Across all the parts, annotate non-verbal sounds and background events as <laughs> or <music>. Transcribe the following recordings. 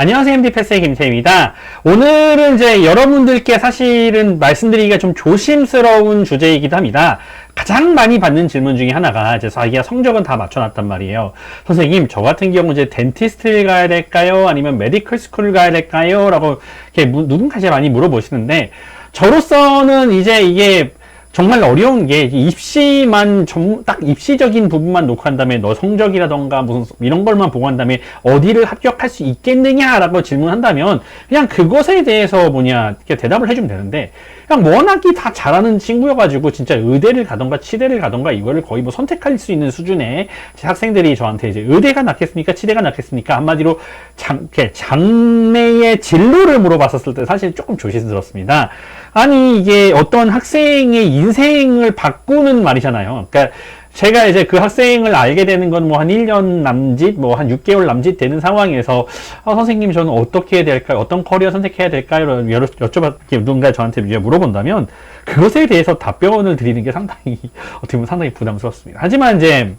안녕하세요. MD 패스의 김태입니다. 오늘은 이제 여러분들께 사실은 말씀드리기가 좀 조심스러운 주제이기도 합니다. 가장 많이 받는 질문 중에 하나가 이제 자기가 성적은 다 맞춰놨단 말이에요. 선생님, 저 같은 경우 이제 덴티스트를 가야 될까요? 아니면 메디컬 스쿨을 가야 될까요? 라고 이렇게 무- 누군가 이제 많이 물어보시는데 저로서는 이제 이게 정말 어려운 게 입시만 좀딱 입시적인 부분만 놓고 한 다음에 너 성적이라던가 무슨 이런 걸만 보고 한 다음에 어디를 합격할 수 있겠느냐라고 질문한다면 그냥 그것에 대해서 뭐냐 이렇게 대답을 해주면 되는데 그냥 워낙이 다 잘하는 친구여가지고 진짜 의대를 가던가 치대를 가던가 이거를 거의 뭐 선택할 수 있는 수준의 학생들이 저한테 이제 의대가 낫겠습니까 치대가 낫겠습니까 한마디로 장, 장래의 진로를 물어봤었을 때 사실 조금 조심스럽습니다. 아니 이게 어떤 학생의 인생을 바꾸는 말이잖아요. 그러니까 제가 이제 그 학생을 알게 되는 건 뭐 한 1년 남짓, 뭐 한 6개월 남짓 되는 상황에서 아, 선생님 저는 어떻게 해야 될까요? 어떤 커리어 선택해야 될까요? 여러 여쭤봤 누군가 저한테 물어본다면 그것에 대해서 답변을 드리는 게 상당히 <laughs> 어떻게 보면 상당히 부담스럽습니다. 하지만 이제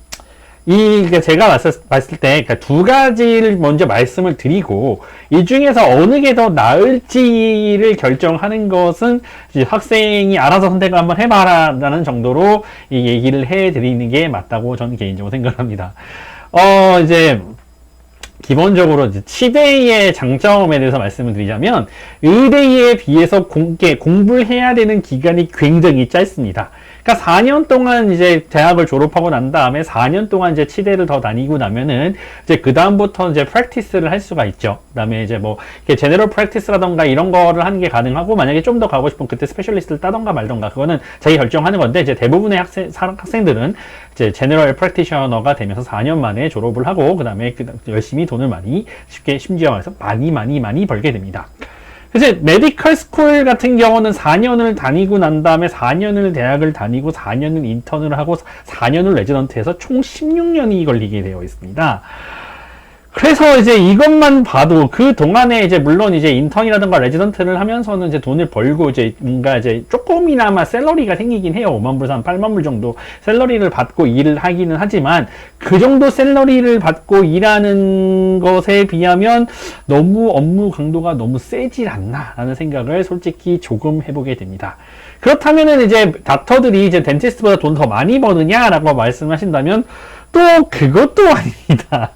이 이게 제가 봤을, 봤을 때 그러니까 두 가지를 먼저 말씀을 드리고 이 중에서 어느 게 더 나을지를 결정하는 것은 이제 학생이 알아서 선택을 한번 해봐라라는 정도로 이 얘기를 해드리는 게 맞다고 저는 개인적으로 생각합니다. 어 이제 기본적으로 이제 치대의 장점에 대해서 말씀을 드리자면 의대에 비해서 공개 공부를 해야 되는 기간이 굉장히 짧습니다. 그러니까 4년 동안 이제 대학을 졸업하고 난 다음에 4년 동안 이제 치대를 더 다니고 나면은 이제 그 다음부터 이제 프랙티스를 할 수가 있죠. 그다음에 이제 뭐 이렇게 제네럴 프랙티스라던가 이런 거를 하는 게 가능하고 만약에 좀 더 가고 싶으면 그때 스페셜리스트를 따던가 말던가 그거는 자기 결정하는 건데 이제 대부분의 학생 사- 학생들은 이제 제네럴 프랙티셔너가 되면서 4년 만에 졸업을 하고 그다음에 그 열심히 돈을 많이 쉽게 심지어 말해서 많이 많이 많이 벌게 됩니다. 이제 메디컬 스쿨 같은 경우는 4년을 다니고 난 다음에 4년을 대학을 다니고 4년을 인턴을 하고 4년을 레지던트해서 총 16년이 걸리게 되어 있습니다. 그래서 이제 이것만 봐도 그 동안에 이제 물론 이제 인턴이라든가 레지던트를 하면서는 이제 돈을 벌고 이제 뭔가 이제 조금이나마 셀러리가 생기긴 해요. 5만 불, 3, 8만 불 정도 셀러리를 받고 일을 하기는 하지만 그 정도 셀러리를 받고 일하는 것에 비하면 너무 업무 강도가 너무 세질 않나라는 생각을 솔직히 조금 해보게 됩니다. 그렇다면은 이제 닥터들이 이제 덴티스트보다 돈 더 많이 버느냐라고 말씀하신다면 또 그것도 <laughs> 아닙니다.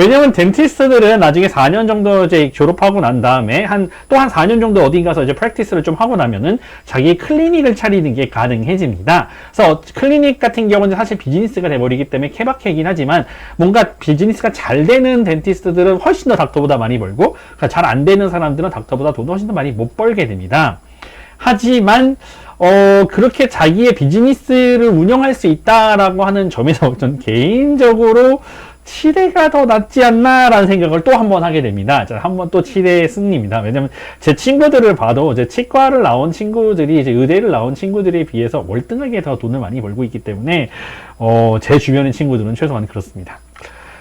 왜냐면 덴티스트들은 나중에 4년 정도 이제 졸업하고 난 다음에 한 또 한 4년 정도 어딘 가서 이제 프랙티스를 좀 하고 나면은 자기 클리닉을 차리는 게 가능해집니다. 그래서 클리닉 같은 경우는 사실 비즈니스가 돼버리기 때문에 케바케이긴 하지만 뭔가 비즈니스가 잘 되는 덴티스트들은 훨씬 더 닥터보다 많이 벌고 잘 안 되는 사람들은 닥터보다 돈을 훨씬 더 많이 못 벌게 됩니다. 하지만 어 그렇게 자기의 비즈니스를 운영할 수 있다라고 하는 점에서 <laughs> 전 개인적으로 치대가 더 낫지 않나라는 생각을 또 한 번 하게 됩니다. 자, 한번 또 치대 승리입니다. 왜냐면 제 친구들을 봐도 이제 치과를 나온 친구들이 이제 의대를 나온 친구들에 비해서 월등하게 더 돈을 많이 벌고 있기 때문에 어, 제 주변의 친구들은 최소한 그렇습니다.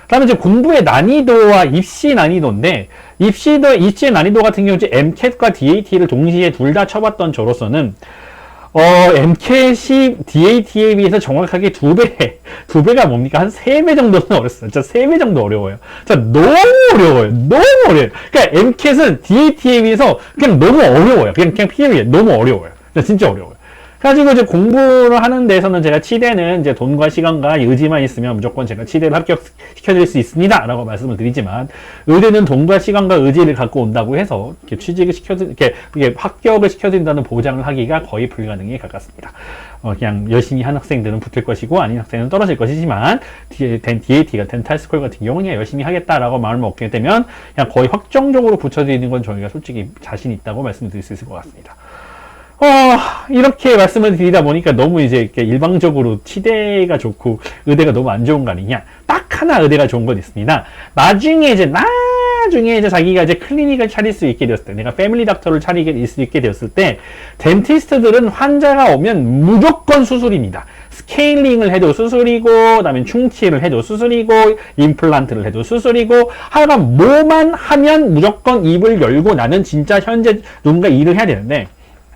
다음에 이제 공부의 난이도와 입시 난이도인데 입시도 입시의 난이도 같은 경우 이제 MCAT과 DAT를 동시에 둘 다 쳐봤던 저로서는 어, MCAT이 DAT에 비해서 정확하게 두 배, 두 배가 뭡니까? 한 세 배 정도는 어렵어요. 진짜 세 배 정도 어려워요. 진짜 너무 어려워요. 너무 어려워요. 그러니까 MCAT은 DAT에 비해서 그냥 너무 어려워요. 그냥, 그냥 피해 너무 어려워요. 진짜 어려워요. 그래가지고 이제 공부를 하는 데서는 제가 치대는 이제 돈과 시간과 의지만 있으면 무조건 제가 치대를 합격시켜드릴 수 있습니다. 라고 말씀을 드리지만, 의대는 돈과 시간과 의지를 갖고 온다고 해서, 이렇게 취직을 시켜드, 이렇게, 이렇게 합격을 시켜드린다는 보장을 하기가 거의 불가능에 가깝습니다. 어, 그냥 열심히 한 학생들은 붙을 것이고, 아닌 학생은 떨어질 것이지만, DAT가 덴탈스쿨 같은 경우는 열심히 하겠다라고 마음을 먹게 되면, 그냥 거의 확정적으로 붙여드리는 건 저희가 솔직히 자신 있다고 말씀드릴 수 있을 것 같습니다. 어, 이렇게 말씀을 드리다 보니까 너무 이제 이렇게 일방적으로 치대가 좋고 의대가 너무 안 좋은 거 아니냐. 딱 하나 의대가 좋은 건 있습니다. 나중에 이제, 나중에 이제 자기가 이제 클리닉을 차릴 수 있게 되었을 때, 내가 패밀리 닥터를 차리게 수 있게 되었을 때, 덴티스트들은 환자가 오면 무조건 수술입니다. 스케일링을 해도 수술이고, 그 다음에 충치를 해도 수술이고, 임플란트를 해도 수술이고, 하여간 뭐만 하면 무조건 입을 열고 나는 진짜 현재 누군가 일을 해야 되는데,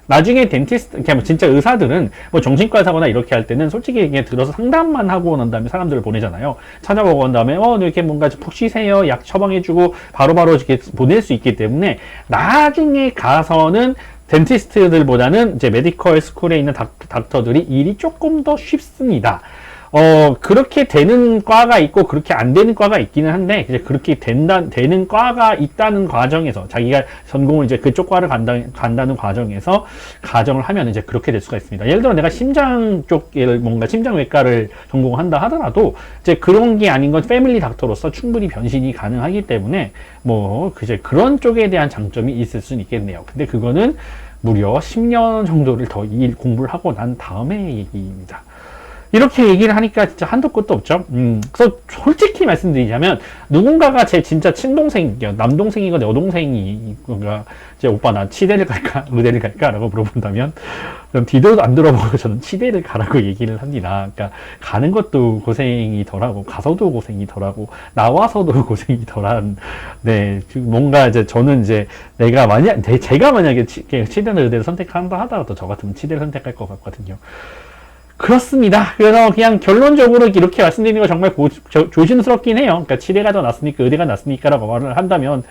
나중에 덴티스트, 그냥 뭐 진짜 의사들은 뭐 정신과 의사거나 이렇게 할 때는 솔직히 그냥 들어서 상담만 하고 난 다음에 사람들을 보내잖아요. 찾아보고 난 다음에 어, 이렇게 뭔가 푹 쉬세요. 약 처방해주고 바로바로 이렇게 보낼 수 있기 때문에 나중에 가서는 덴티스트들보다는 이제 메디컬 스쿨에 있는 닥, 닥터들이 일이 조금 더 쉽습니다. 어, 그렇게 되는 과가 있고, 그렇게 안 되는 과가 있기는 한데, 이제 그렇게 된다, 되는 과가 있다는 과정에서, 자기가 전공을 이제 그쪽 과를 간다, 간다는 과정에서 가정을 하면 이제 그렇게 될 수가 있습니다. 예를 들어 내가 심장 쪽을 뭔가 심장외과를 전공한다 하더라도, 이제 그런 게 아닌 건 패밀리 닥터로서 충분히 변신이 가능하기 때문에, 뭐, 그제 그런 쪽에 대한 장점이 있을 수는 있겠네요. 근데 그거는 무려 10년 정도를 더일 공부를 하고 난 다음에 얘기입니다. 이렇게 얘기를 하니까 진짜 한도 끝도 없죠. 음, 그래서 솔직히 말씀드리자면 누군가가 제 진짜 친동생이요, 남동생이거나 여동생이 뭔가 제 오빠 나 치대를 갈까, <laughs> 의대를 갈까라고 물어본다면 그럼 뒤도 안 들어보고 저는 치대를 가라고 얘기를 합니다. 그러니까 가는 것도 고생이 덜하고 가서도 고생이 덜하고 나와서도 <laughs> 고생이 덜한 네 뭔가 이제 저는 이제 내가 만약 내- 제가 만약에 치, 치대나 의대를 선택한다 하더라도 저 같으면 치대를 선택할 것 같거든요. 그렇습니다. 그래서 그냥 결론적으로 이렇게 말씀드리는 거 정말 고- 조, 조심스럽긴 해요. 그러니까 치대가 더 낫습니까? 의대가 낫습니까?라고 말을 한다면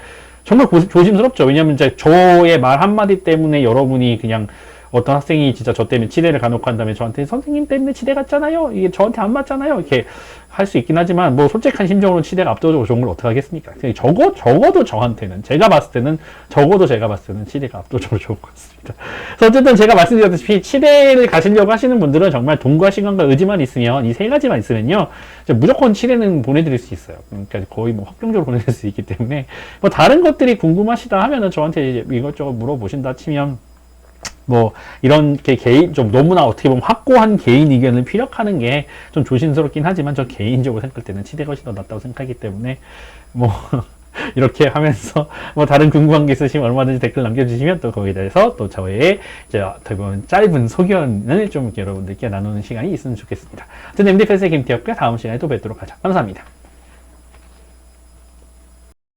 정말 고- 조심스럽죠. 왜냐면 이제 저의 말 한마디 때문에 여러분이 그냥 어떤 학생이 진짜 저 때문에 치대를 가놓고 한 다음에 저한테 선생님 때문에 치대 갔잖아요. 이게 저한테 안 맞잖아요. 이렇게 할 수 있긴 하지만 뭐 솔직한 심정으로 치대가 압도적으로 좋은 걸 어떻게 하겠습니까? 적어, 적어도 저한테는 제가 봤을 때는 적어도 제가 봤을 때는 치대가 압도적으로 좋은 것 같습니다. 그래서 어쨌든 제가 말씀드렸다시피 치대를 가시려고 하시는 분들은 정말 돈과 시간과 의지만 있으면 이 세 가지만 있으면요 무조건 치대는 보내드릴 수 있어요. 그러니까 거의 뭐 확정적으로 보내드릴 수 있기 때문에 뭐 다른 것들이 궁금하시다 하면은 저한테 이것저것 물어보신다 치면 뭐 이렇게 개인 좀 너무나 어떻게 보면 확고한 개인 의견을 피력하는 게 좀 조심스럽긴 하지만 저 개인적으로 생각할 때는 치대가 훨씬 더 낫다고 생각하기 때문에 뭐 <laughs> 이렇게 하면서 뭐 다른 궁금한 게 있으시면 얼마든지 댓글 남겨주시면 또 거기에 대해서 또 저의 이제 어떻게 보면 짧은 소견을 좀 여러분들께 나누는 시간이 있으면 좋겠습니다. 저는 MDFS의 김태혁과 다음 시간에 또 뵙도록 하죠. 감사합니다.